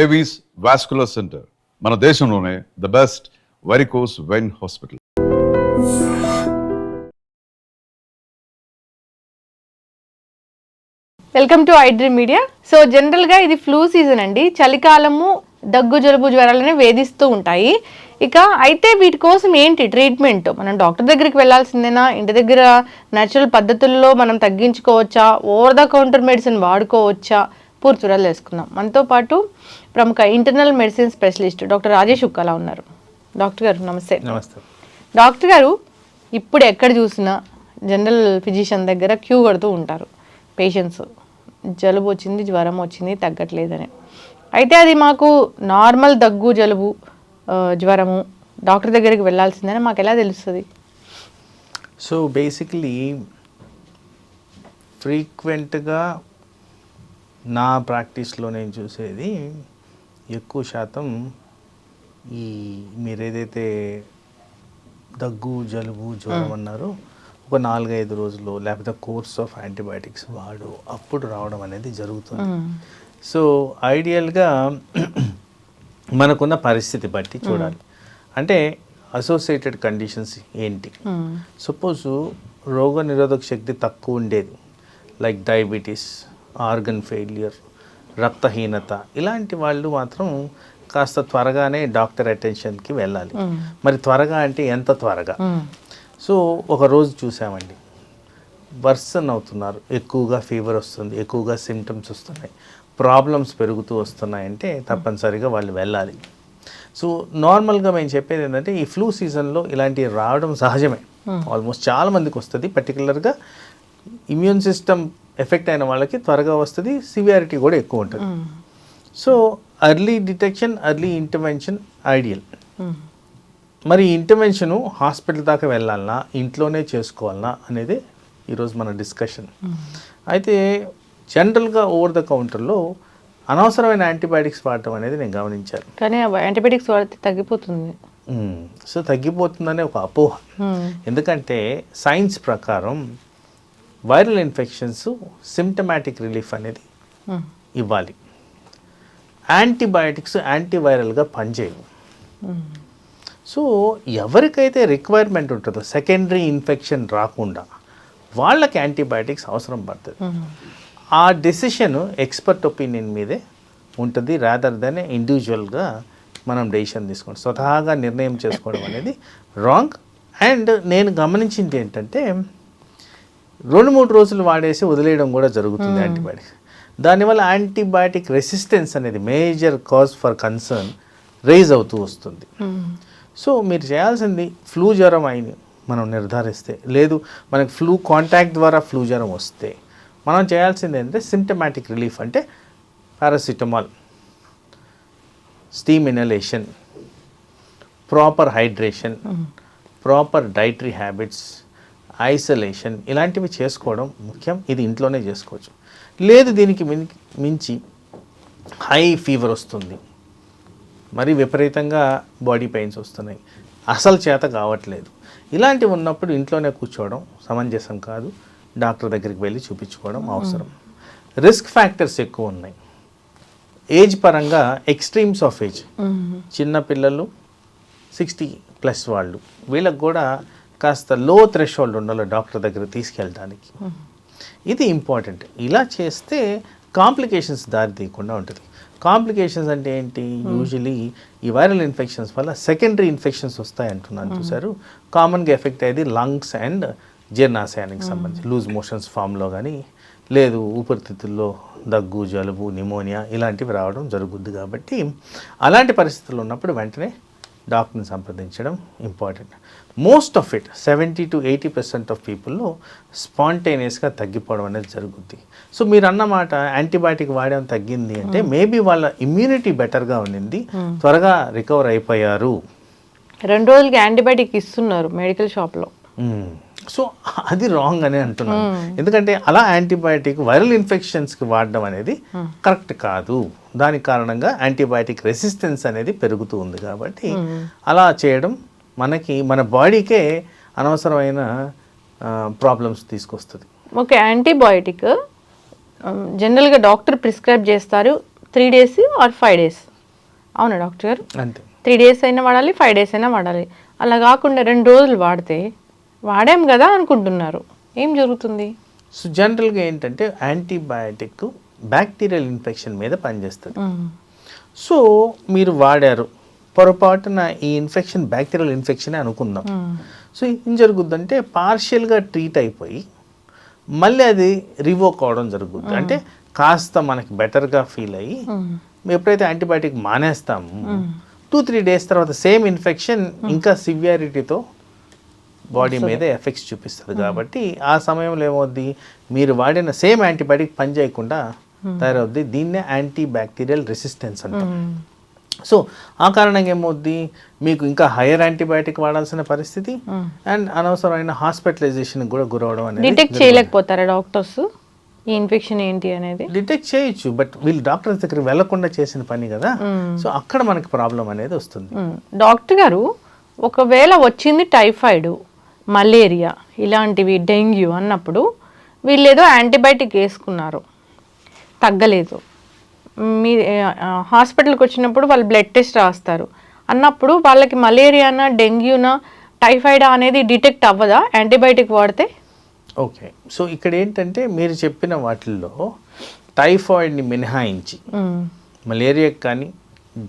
Avis vascular centre మన దేశంలోనే the best varicose vein hospital welcome to iDream Media so జనరల్గా ఇది flu season అండి. చలికాలము దగ్గు జలుబు జ్వరాలనే వేధిస్తూ ఉంటాయి. ఇక అయితే వీటి కోసం ఏంటి ట్రీట్మెంట్ మనం డాక్టర్ దగ్గరికి వెళ్ళాల్సిందేనా? ఇంటి దగ్గర నేచురల్ పద్ధతుల్లో మనం తగ్గించుకోవచ్చా? ఓవర్ ద కౌంటర్ మెడిసిన్ వాడుకోవచ్చా? పూర్తి వివరాలు తెలుసుకుందాం మనతో పాటు ప్రముఖ internal medicine specialist doctor Rajesh Ukkala ఉన్నారు. డాక్టర్ గారు నమస్తే. నమస్తే. డాక్టర్ గారు ఇప్పుడు ఎక్కడ చూసినా జనరల్ ఫిజిషియన్ దగ్గర క్యూ కడుతూ ఉంటారు. పేషెంట్స్ జలుబు వచ్చింది జ్వరం వచ్చింది తగ్గట్లేదని. అయితే అది మాకు నార్మల్ దగ్గు జలుబు జ్వరము డాక్టర్ దగ్గరికి వెళ్ళాల్సిందని? మాకు ఎలా తెలుస్తుంది? సో బేసిక్లీ ఫ్రీక్వెంట్గా నా ప్రాక్టీస్లో నేను చూసేది ఎక్కువ శాతం ఈ మీరు ఏదైతే దగ్గు జలుబు జ్వరం అన్నారో ఒక నాలుగైదు రోజులు లేకపోతే కోర్స్ ఆఫ్ యాంటీబయాటిక్స్ వాడు అప్పుడు రావడం అనేది జరుగుతుంది. సో ఐడియల్గా మనకున్న పరిస్థితి బట్టి చూడాలి. అంటే అసోసియేటెడ్ కండిషన్స్ ఏంటి? సపోజ్ రోగ నిరోధక శక్తి తక్కువ ఉండేది. లైక్ డయాబెటీస్ ఆర్గన్ ఫెయిలియర్ రక్తహీనత ఇలాంటి వాళ్ళు మాత్రం కాస్త త్వరగానే డాక్టర్ అటెన్షన్కి వెళ్ళాలి. మరి త్వరగా అంటే ఎంత త్వరగా? సో ఒక రోజు చూసామండి. వర్సన్ అవుతున్నారు. ఎక్కువగా ఫీవర్ వస్తుంది ఎక్కువగా సిమ్టమ్స్ వస్తున్నాయి. ప్రాబ్లమ్స్ పెరుగుతూ వస్తున్నాయంటే తప్పనిసరిగా వాళ్ళు వెళ్ళాలి. సో నార్మల్గా మేము చెప్పేది ఏంటంటే ఈ ఫ్లూ సీజన్లో ఇలాంటివి రావడం సహజమే. ఆల్మోస్ట్ చాలా మందికి వస్తుంది. పర్టికులర్గా ఇమ్యూన్ సిస్టమ్ ఎఫెక్ట్ అయిన వాళ్ళకి త్వరగా వస్తుంది సివియారిటీ కూడా ఎక్కువ ఉంటుంది. So early detection early intervention ideal మరి ఇంటర్వెన్షను హాస్పిటల్ దాకా వెళ్ళాలనా ఇంట్లోనే చేసుకోవాలనా అనేది ఈరోజు మన డిస్కషన్ అయితే జనరల్గా ఓవర్ ద కౌంటర్లో అనవసరమైన యాంటీబయాటిక్స్ వాడటం అనేది నేను గమనించాను. కానీ యాంటీబయాటిక్స్ వాడితే తగ్గిపోతుంది. సో తగ్గిపోతుందనే ఒక అపోహ. ఎందుకంటే సైన్స్ ప్రకారం వైరల్ ఇన్ఫెక్షన్స్ సిమ్టమాటిక్ రిలీఫ్ అనేది మ్మ్. ఇవ్వాలి యాంటీబయాటిక్స్ యాంటీవైరల్గా పనిచేయవు మ్మ్. సో ఎవరికైతే రిక్వైర్మెంట్ ఉంటుందో సెకండరీ ఇన్ఫెక్షన్ రాకుండా వాళ్ళకి యాంటీబయాటిక్స్ అవసరం పడుతుంది మ్మ్. ఆ డెసిషన్ ఎక్స్పర్ట్ ఒపీనియన్ మీదే ఉంటుంది రాదర్ దెన్ ఇండివిజువల్గా మనం డెసిషన్ తీసుకోండి స్వతహాగా నిర్ణయం చేసుకోవడం అనేది రాంగ్ అండ్ నేను గమనించింది ఏంటంటే రెండు మూడు రోజులు వాడేసి వదిలేయడం కూడా జరుగుతుంది యాంటీబయాటిక్స్. దానివల్ల యాంటీబయాటిక్ రెసిస్టెన్స్ అనేది major cause for concern raise అవుతూ వస్తుంది. మ్మ్. సో మీరు చేయాల్సింది ఫ్లూ జ్వరం అయింది మనం నిర్ధారిస్తే లేదు మనకి ఫ్లూ కాంటాక్ట్ ద్వారా ఫ్లూ జ్వరం వస్తే మనం చేయాల్సింది ఏంటంటే సిమ్టమాటిక్ రిలీఫ్ అంటే paracetamol steam inhalation proper hydration proper dietary habits isolation ఇలాంటివి చేసుకోవడం ముఖ్యం. ఇది ఇంట్లోనే చేసుకోవచ్చు. లేదు దీనికి మించి హై ఫీవర్ వస్తుంది. మరి విపరీతంగా బాడీ పెయిన్స్ వస్తున్నాయి. అసలు చేత కావట్లేదు. ఇలాంటివి ఉన్నప్పుడు ఇంట్లోనే కూర్చోవడం సమంజసం కాదు. డాక్టర్ దగ్గరికి వెళ్ళి చూపించుకోవడం అవసరం. రిస్క్ ఫ్యాక్టర్స్ ఎక్కువ ఉన్నాయి. ఏజ్ పరంగా ఎక్స్ట్రీమ్స్ ఆఫ్ ఏజ్. చిన్న పిల్లలు సిక్స్టీ ప్లస్ వాళ్ళు. వీళ్ళకి కూడా కాస్త లో థ్రెషోల్డ్ ఉండాలి డాక్టర్ దగ్గర తీసుకెళ్ళడానికి. ఇది ఇంపార్టెంట్ ఇలా చేస్తే కాంప్లికేషన్స్ దారి తీయకుండా ఉంటుంది. కాంప్లికేషన్స్ అంటే ఏంటి? యూజువలీ ఈ వైరల్ ఇన్ఫెక్షన్స్ వల్ల సెకండరీ ఇన్ఫెక్షన్స్ వస్తాయి అంటున్నాను చూసారు కామన్గా ఎఫెక్ట్ అయ్యేది లంగ్స్ అండ్ జీర్ణాశయానికి సంబంధించి. లూజ్ మోషన్స్ ఫామ్లో కానీ లేదు ఊపిరితిత్తుల్లో దగ్గు జలుబు నిమోనియా ఇలాంటివి రావడం జరుగుద్ది కాబట్టి అలాంటి పరిస్థితులు ఉన్నప్పుడు వెంటనే డాక్టర్ని సంప్రదించడం important. Most of it seventy to eighty percent of పీపుల్లో స్పాంటేనియస్గా తగ్గిపోవడం అనేది జరుగుద్ది. సో మీరు అన్నమాట యాంటీబయాటిక్ వాడడం తగ్గింది అంటే మేబీ వాళ్ళ ఇమ్యూనిటీ బెటర్గా ఉండింది త్వరగా రికవర్ అయిపోయారు. రెండు రోజులకి యాంటీబయాటిక్ ఇస్తున్నారు మెడికల్ షాప్లో. సో అది రాంగ్ అని అంటున్నాను. ఎందుకంటే అలా యాంటీబయాటిక్ వైరల్ ఇన్ఫెక్షన్స్కి వాడడం అనేది కరెక్ట్ కాదు. దాని కారణంగా యాంటీబయాటిక్ రెసిస్టెన్స్ అనేది పెరుగుతూ ఉంది కాబట్టి అలా చేయడం మనకి మన బాడీకే అనవసరమైన ప్రాబ్లమ్స్ తీసుకొస్తుంది. ఓకే యాంటీబయాటిక్ జనరల్గా డాక్టర్ ప్రిస్క్రైబ్ చేస్తారు three days or five days అవునా డాక్టర్ గారు? అంతే. త్రీ డేస్ అయినా వాడాలి ఫైవ్ డేస్ అయినా వాడాలి. అలా కాకుండా రెండు రోజులు వాడితే వాడాం కదా అనుకుంటున్నారు. ఏం జరుగుతుంది? సో జనరల్గా ఏంటంటే యాంటీబయాటిక్ బ్యాక్టీరియల్ ఇన్ఫెక్షన్ మీద పనిచేస్తుంది. సో మీరు వాడారు. పొరపాటున ఈ ఇన్ఫెక్షన్ బ్యాక్టీరియల్ ఇన్ఫెక్షనే అనుకుందాం. సో ఏం జరుగుద్దంటే పార్షియల్గా ట్రీట్ అయిపోయి మళ్ళీ అది రివోక్ అవడం జరుగుద్ది. అంటే కాస్త మనకి బెటర్గా ఫీల్ అయ్యి ఎప్పుడైతే యాంటీబయాటిక్ మానేస్తాము టూ త్రీ డేస్ తర్వాత సేమ్ ఇన్ఫెక్షన్ ఇంకా సివియారిటీతో బాడీ మీద ఎఫెక్ట్స్ చూపిస్తుంది కాబట్టి ఆ సమయంలో ఏమవుద్ది? మీరు వాడిన సేమ్ యాంటీబయాటిక్ పని చేయకుండా తయారవుద్ది. దీన్నే యాంటీ బ్యాక్టీరియల్ రెసిస్టెన్స్ అంటాం మ్మ్. సో ఆ కారణంగా ఏమవుద్ది? మీకు ఇంకా హైయర్ యాంటీబయాటిక్ వాడాల్సిన పరిస్థితి. అండ్ అనవసరమైన హాస్పిటలైజేషన్ కూడా గురవడం అనేది డిటెక్ట్ చేయలేకపోతారా డాక్టర్స్? ఈ ఇన్ఫెక్షన్ ఏంటి అనేది? డిటెక్ట్ చేయొచ్చు బట్ వీళ్ళు డాక్టర్ దగ్గర వెళ్ళకుండా చేసిన పని కదా. సో అక్కడ మనకి ప్రాబ్లం అనేది వస్తుంది. డాక్టర్ గారు ఒకవేళ వచ్చింది టైఫాయిడ్ మలేరియా ఇలాంటివి డెంగ్యూ అన్నప్పుడు వీళ్ళు ఏదో యాంటీబయాటిక్ వేసుకున్నారు. తగ్గలేదు. మీ హాస్పిటల్కి వచ్చినప్పుడు వాళ్ళు బ్లడ్ టెస్ట్ రాస్తారు. అన్నప్పుడు వాళ్ళకి మలేరియానా డెంగ్యూనా టైఫాయిడా అనేది డిటెక్ట్ అవ్వదా? యాంటీబయాటిక్ వాడితే? ఓకే. సో ఇక్కడ ఏంటంటే మీరు చెప్పిన వాటిల్లో టైఫాయిడ్ని మినహాయించి. మలేరియాకి కానీ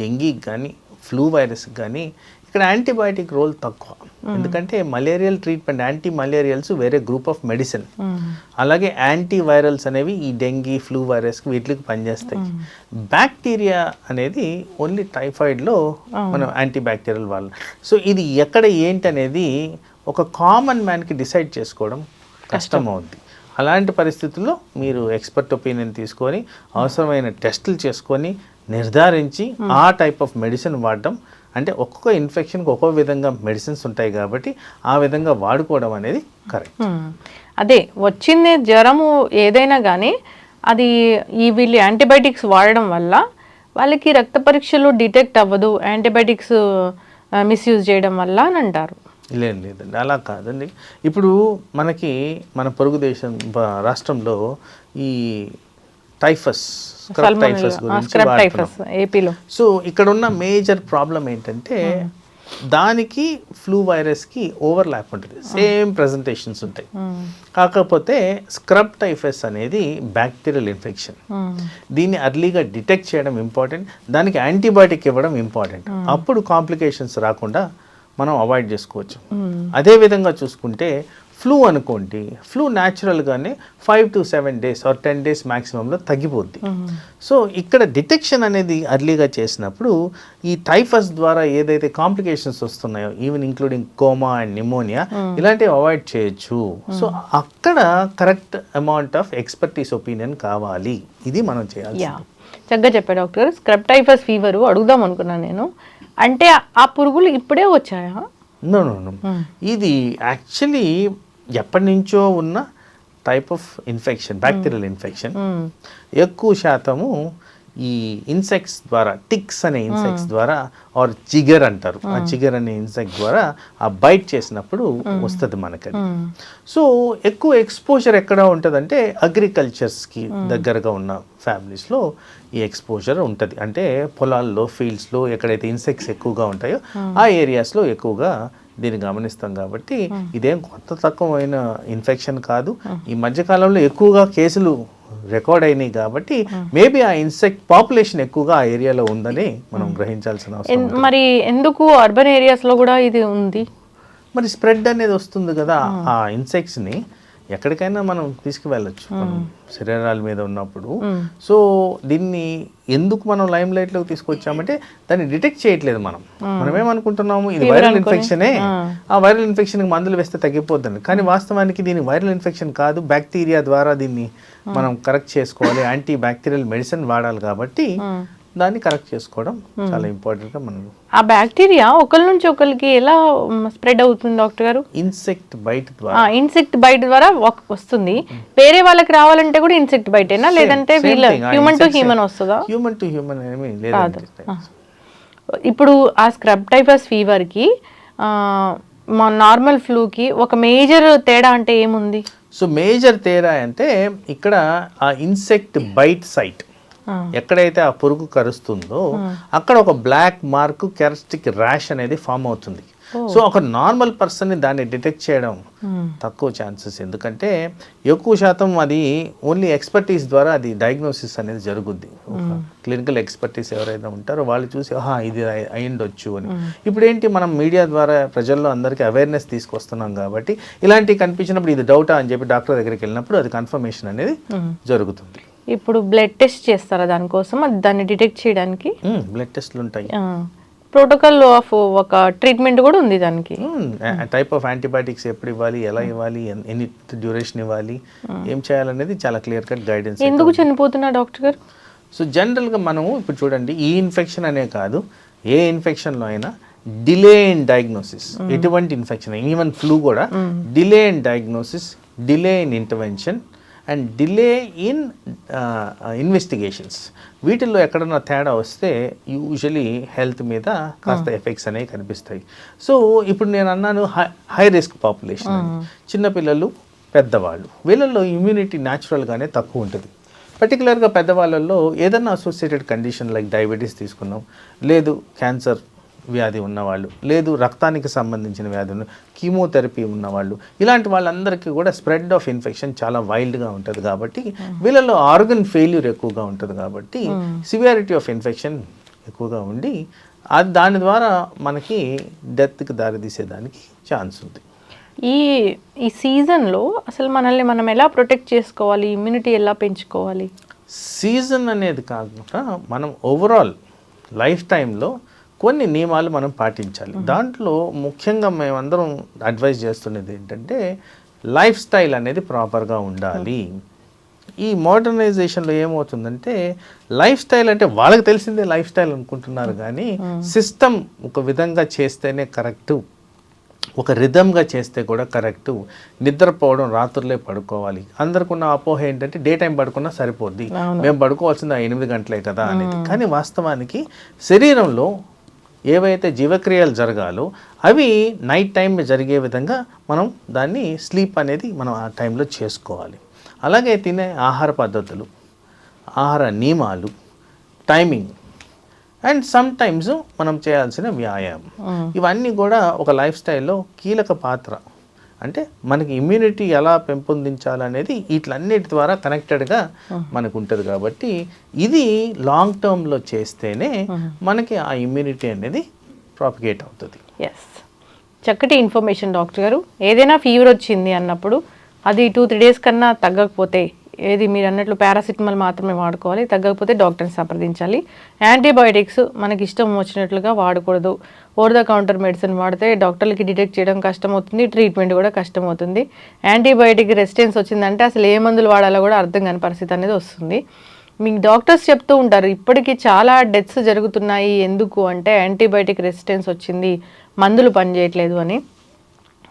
డెంగీకి కానీ ఫ్లూ వైరస్కి కానీ ఇక్కడ యాంటీబయాటిక్ రోల్ తక్కువ. ఎందుకంటే మలేరియల్ ట్రీట్మెంట్ యాంటీ మలేరియల్స్ వేరే గ్రూప్ ఆఫ్ మెడిసిన్. అలాగే యాంటీ వైరల్స్ అనేవి ఈ డెంగీ ఫ్లూ వైరస్కి వీటికి పనిచేస్తాయి. బ్యాక్టీరియా అనేది ఓన్లీ టైఫాయిడ్లో మనం యాంటీ బ్యాక్టీరియల్ వాళ్ళ. సో ఇది ఎక్కడ ఏంటి అనేది ఒక కామన్ మ్యాన్కి డిసైడ్ చేసుకోవడం కష్టం. అవుద్ది అలాంటి పరిస్థితుల్లో మీరు ఎక్స్పర్ట్ ఒపీనియన్ తీసుకొని అవసరమైన టెస్టులు చేసుకొని నిర్ధారించి ఆ టైప్ ఆఫ్ మెడిసిన్ వాడడం అంటే ఒక్కొక్క ఇన్ఫెక్షన్కి ఒక్కొక్క విధంగా మెడిసిన్స్ ఉంటాయి కాబట్టి ఆ విధంగా వాడుకోవడం అనేది కరెక్ట్. అదే వచ్చింది జ్వరము ఏదైనా కానీ అది ఈ వీళ్ళు యాంటీబయాటిక్స్ వాడడం వల్ల వాళ్ళకి రక్త పరీక్షలు డిటెక్ట్ అవ్వదు యాంటీబయాటిక్స్ మిస్యూజ్ చేయడం వల్ల అని అంటారు. లేదు లేదండి. అలా కాదండి. ఇప్పుడు మనకి మన పొరుగు దేశం రాష్ట్రంలో ఈ టైఫస్ స్క్రబ్ టైఫస్ గురించి సో ఇక్కడ ఉన్న మేజర్ ప్రాబ్లం ఏంటంటే దానికి ఫ్లూ వైరస్కి ఓవర్ ల్యాప్ ఉంటుంది సేమ్ ప్రజెంటేషన్స్ ఉంటాయి. కాకపోతే స్క్రబ్ టైఫస్ అనేది బ్యాక్టీరియల్ ఇన్ఫెక్షన్. దీన్ని అర్లీగా డిటెక్ట్ చేయడం ఇంపార్టెంట్. దానికి యాంటీబయాటిక్ ఇవ్వడం ఇంపార్టెంట్. అప్పుడు కాంప్లికేషన్స్ రాకుండా మనం అవాయిడ్ చేసుకోవచ్చు. అదే విధంగా చూసుకుంటే ఫ్లూ అనుకోండి flu న్యాచురల్గానే five to seven days or ten days మ్యాక్సిమంలో తగ్గిపోద్ది. సో ఇక్కడ డిటెక్షన్ అనేది అర్లీగా చేసినప్పుడు ఈ టైఫస్ ద్వారా ఏదైతే కాంప్లికేషన్స్ వస్తున్నాయో even including coma and pneumonia ఇలాంటివి అవాయిడ్ చేయొచ్చు. సో అక్కడ correct amount of expertise opinion కావాలి. ఇది మనం చేయాలి చక్కగా చెప్పాడు డాక్టర్ స్క్రబ్ టైఫస్ ఫీవర్ అడుగుదాం అనుకున్నాను నేను. అంటే ఆ పురుగులు ఇప్పుడే వచ్చాయా? నో నో నో ఇది యాక్చువల్లీ ఎప్పటి నుంచో ఉన్న type of infection bacterial infection. ఎక్కువ శాతము ఈ ఇన్సెక్ట్స్ ద్వారా టిక్స్ అనే ఇన్సెక్ట్స్ ద్వారా ఆర్ చిగర్ అంటారు. ఆ చిగర్ అనే ఇన్సెక్ట్ ద్వారా ఆ బైట్ చేసినప్పుడు వస్తుంది మనకది. సో ఎక్కువ ఎక్స్పోజర్ ఎక్కడ ఉంటుందంటే అగ్రికల్చర్స్కి దగ్గరగా ఉన్న ఫ్యామిలీస్లో ఈ ఎక్స్పోజర్ ఉంటుంది. అంటే పొలాల్లో ఫీల్డ్స్లో ఎక్కడైతే ఇన్సెక్ట్స్ ఎక్కువగా ఉంటాయో ఆ. ఏరియాస్లో ఎక్కువగా దీన్ని గమనిస్తాం కాబట్టి ఇదేం కొత్త తక్కువైన ఇన్ఫెక్షన్ కాదు. ఈ మధ్యకాలంలో ఎక్కువగా కేసులు రికార్డ్ అయినాయి కాబట్టి మేబీ ఆ ఇన్సెక్ట్ పాపులేషన్ ఎక్కువగా ఆ ఏరియాలో ఉందని మనం గ్రహించాల్సిన అవసరం మరి ఎందుకు అర్బన్ ఏరియాస్లో కూడా ఇది ఉంది? మరి స్ప్రెడ్ అనేది వస్తుంది కదా ఆ ఇన్సెక్ట్స్ని ఎక్కడికైనా మనం తీసుకువెళ్ళచ్చు. మనం శరీరాల మీద ఉన్నప్పుడు. సో దీన్ని ఎందుకు మనం లైమ్ లైట్లోకి తీసుకొచ్చామంటే దాన్ని డిటెక్ట్ చేయట్లేదు మనం. మనం ఏమనుకుంటున్నాము ఇది వైరల్ ఇన్ఫెక్షనే. ఆ వైరల్ ఇన్ఫెక్షన్కి మందులు వేస్తే తగ్గిపోతుంది కానీ వాస్తవానికి దీని వైరల్ ఇన్ఫెక్షన్ కాదు. బ్యాక్టీరియా ద్వారా దీన్ని మనం కరెక్ట్ చేసుకోవాలి. యాంటీ బ్యాక్టీరియల్ మెడిసిన్ వాడాలి కాబట్టి దాన్ని కరెక్ట్ చేసుకోవడం చాలా ఇంపార్టెంట్గా మనం ఆ బ్యాక్టీరియా ఒకరి నుంచి ఒకరికి ఎలా స్ప్రెడ్ అవుతుంది డాక్టర్ గారు? ఇన్సెక్ట్ బయట ద్వారా. ఇన్సెక్ట్ బయట ద్వారా వస్తుంది. వేరే వాళ్ళకి రావాలంటే కూడా ఇన్సెక్ట్ బయటేనా లేదంటే వీళ్ళ హ్యూమన్ టు హ్యూమన్ వస్తుందా? హ్యూమన్ టు హ్యూమన్ ఏమీ ఇప్పుడు ఆ స్క్రబ్ టైఫస్ ఫీవర్కి మా నార్మల్ ఫ్లూకి ఒక మేజర్ తేడా అంటే ఏముంది? సో మేజర్ తేడా అంటే ఇక్కడ ఆ ఇన్సెక్ట్ బైట్ సైట్ ఎక్కడైతే ఆ పురుగు కరుస్తుందో అక్కడ ఒక బ్లాక్ మార్క్ కెరస్టిక్ ర్యాష్ అనేది ఫామ్ అవుతుంది. సో ఒక నార్మల్ పర్సన్ని దాన్ని డిటెక్ట్ చేయడం తక్కువ ఛాన్సెస్. ఎందుకంటే ఎక్కువ శాతం అది ఓన్లీ ఎక్స్పర్టీస్ ద్వారా అది డయాగ్నోసిస్ అనేది జరుగుద్ది. క్లినికల్ ఎక్స్పర్టీస్ ఎవరైతే ఉంటారో వాళ్ళు చూసి ఆహా ఇది అయి- అయ్యుండొచ్చు అని. ఇప్పుడు ఏంటి మనం మీడియా ద్వారా ప్రజల్లో అందరికీ అవేర్నెస్ తీసుకొస్తున్నాం కాబట్టి ఇలాంటివి కనిపించినప్పుడు ఇది డౌటా అని చెప్పి డాక్టర్ దగ్గరికి వెళ్ళినప్పుడు అది కన్ఫర్మేషన్ అనేది జరుగుతుంది. ఇప్పుడు బ్లడ్ టెస్ట్ చేస్తారా దానికోసం? అది దాన్ని డిటెక్ట్ చేయడానికి? బ్లడ్ టెస్ట్లు ఉంటాయి. ప్రోటోకాల్ ఆఫ్ ఒక ట్రీట్మెంట్ కూడా ఉంది దానికి. టైప్ ఆఫ్ యాంటీబయాటిక్స్ ఎప్పుడు ఇవ్వాలి ఎలా ఇవ్వాలి ఎన్- ఎన్ని డ్యూరేషన్ ఇవ్వాలి ఏం చేయాలనేది చాలా క్లియర్ కట్ గైడెన్స్ ఎందుకు చనిపోతున్నా డాక్టర్ గారు? సో జనరల్గా మనము ఇప్పుడు చూడండి ఈ ఇన్ఫెక్షన్ అనే కాదు ఏ ఇన్ఫెక్షన్లో అయినా డిలే ఇన్ డయాగ్నోసిస్ ఎటువంటి ఇన్ఫెక్షన్ ఈవెన్ ఫ్లూ కూడా delay in diagnosis delay in intervention and delay in investigations. వీటిల్లో ఎక్కడన్నా తేడా వస్తే యూజువలీ హెల్త్ మీద కాస్త ఎఫెక్ట్స్ అనేవి కనిపిస్తాయి. సో ఇప్పుడు నేను అన్నాను హై హై రిస్క్ పాపులేషన్ చిన్నపిల్లలు పెద్దవాళ్ళు. వీళ్ళల్లో ఇమ్యూనిటీ న్యాచురల్గానే తక్కువ ఉంటుంది. పర్టికులర్గా పెద్దవాళ్ళల్లో ఏదన్నా అసోసియేటెడ్ కండిషన్ లైక్ డయాబెటీస్ తీసుకున్నాం లేదు క్యాన్సర్ వ్యాధి ఉన్నవాళ్ళు లేదు రక్తానికి సంబంధించిన వ్యాధి ఉన్న కీమోథెరపీ ఉన్నవాళ్ళు ఇలాంటి వాళ్ళందరికీ కూడా స్ప్రెడ్ ఆఫ్ ఇన్ఫెక్షన్ చాలా వైల్డ్గా ఉంటుంది కాబట్టి వీళ్ళలో ఆర్గన్ ఫెయిల్యూర్ ఎక్కువగా ఉంటుంది కాబట్టి సివియారిటీ ఆఫ్ ఇన్ఫెక్షన్ ఎక్కువగా ఉండి అది దాని ద్వారా మనకి డెత్కి దారితీసేదానికి ఛాన్స్ ఉంది. ఈ ఈ సీజన్లో అసలు మనల్ని మనం ఎలా ప్రొటెక్ట్ చేసుకోవాలి ఇమ్యూనిటీ ఎలా పెంచుకోవాలి? సీజన్ అనేది కాకుండా మనం ఓవరాల్ లైఫ్ టైంలో కొన్ని నియమాలు మనం పాటించాలి. దాంట్లో ముఖ్యంగా మేమందరం అడ్వైజ్ చేస్తున్నది ఏంటంటే లైఫ్ స్టైల్ అనేది ప్రాపర్గా ఉండాలి. ఈ మోడర్నైజేషన్లో ఏమవుతుందంటే లైఫ్ స్టైల్ అంటే వాళ్ళకి తెలిసిందే లైఫ్ స్టైల్ అనుకుంటున్నారు కానీ సిస్టమ్ ఒక విధంగా చేస్తేనే కరెక్టు. ఒక రిధమ్గా చేస్తే కూడా కరెక్ట్. నిద్రపోవడం రాత్రులే పడుకోవాలి. అందరికి ఉన్న అపోహ ఏంటంటే డే టైం పడుకున్నా సరిపోద్ది. మేము పడుకోవాల్సింది ఆ ఎనిమిది గంటలే కదా అనేది. కానీ వాస్తవానికి శరీరంలో ఏవైతే జీవక్రియలు జరగాలో అవి నైట్ టైం జరిగే విధంగా మనం దాన్ని స్లీప్ అనేది మనం ఆ టైంలో చేసుకోవాలి. అలాగే తినే ఆహార పద్ధతులు ఆహార నియమాలు టైమింగ్ అండ్ సమ్ టైమ్స్ మనం చేయాల్సిన వ్యాయామం. ఇవన్నీ కూడా ఒక లైఫ్ స్టైల్లో కీలక పాత్ర అంటే మనకి ఇమ్యూనిటీ ఎలా పెంపొందించాలనేది వీటిలన్నిటి ద్వారా కనెక్టెడ్గా మనకు ఉంటుంది కాబట్టి ఇది లాంగ్ టర్మ్లో చేస్తేనే మనకి ఆ ఇమ్యూనిటీ అనేది ప్రాపిగేట్ అవుతుంది. ఎస్ చక్కటి ఇన్ఫర్మేషన్ డాక్టర్ గారు. ఏదైనా ఫీవర్ వచ్చింది అన్నప్పుడు అది టూ త్రీ డేస్ కన్నా తగ్గకపోతే ఏది మీరు అన్నట్లు పారాసిటమాల్ మాత్రమే వాడుకోవాలి. తగ్గకపోతే డాక్టర్ని సంప్రదించాలి. యాంటీబయాటిక్స్ మనకి ఇష్టం వచ్చినట్లుగా వాడకూడదు. ఓవర్ ద కౌంటర్ మెడిసిన్ వాడితే డాక్టర్లకి డిటెక్ట్ చేయడం కష్టమవుతుంది ట్రీట్మెంట్ కూడా కష్టమవుతుంది. యాంటీబయాటిక్ రెసిస్టెన్స్ వచ్చిందంటే అసలు ఏ మందులు వాడాలో కూడా అర్థం కాని పరిస్థితి అనేది వస్తుంది. మీకు డాక్టర్స్ చెప్తూ ఉంటారు ఇప్పటికీ చాలా డెత్స్ జరుగుతున్నాయి. ఎందుకు అంటే యాంటీబయాటిక్ రెసిస్టెన్స్ వచ్చింది మందులు పనిచేయట్లేదు అని.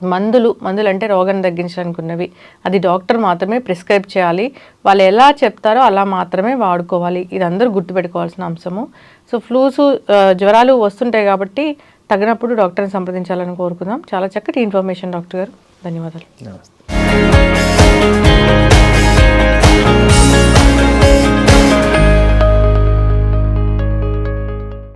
మందులు మందులు అంటే రోగాన్ని తగ్గించడానికి ఉన్నవి అది డాక్టర్ మాత్రమే ప్రిస్క్రైబ్ చేయాలి. వాళ్ళు ఎలా చెప్తారో అలా మాత్రమే వాడుకోవాలి. ఇది అందరూ గుర్తుపెట్టుకోవాల్సిన అంశము. సో ఫ్లూస్ జ్వరాలు వస్తుంటాయి కాబట్టి తగినప్పుడు డాక్టర్ని సంప్రదించాలని కోరుకుందాం. చాలా చక్కటి ఇన్ఫర్మేషన్ డాక్టర్ గారు. ధన్యవాదాలు. నమస్తే.